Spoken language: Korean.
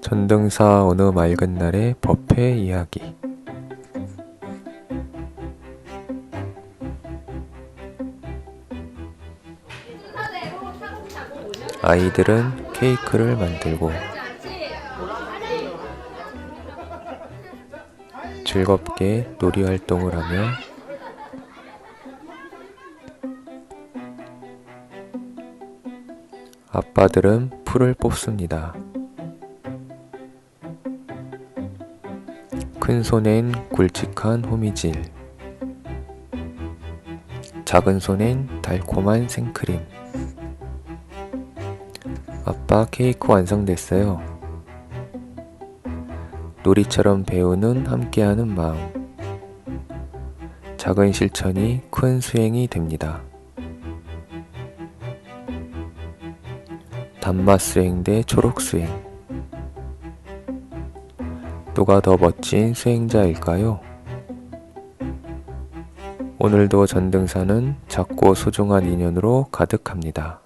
전등사 어느 맑은 날의 법회 이야기. 아이들은 케이크를 만들고 즐겁게 놀이 활동을 하며 아빠들은 풀을 뽑습니다. 큰 손엔 굵직한 호미질, 작은 손엔 달콤한 생크림. 아빠 케이크 완성됐어요. 놀이처럼 배우는 함께하는 마음. 작은 실천이 큰 수행이 됩니다. 단맛 수행 대 초록 수행. 누가 더 멋진 수행자일까요? 오늘도 전등사는 작고 소중한 인연으로 가득합니다.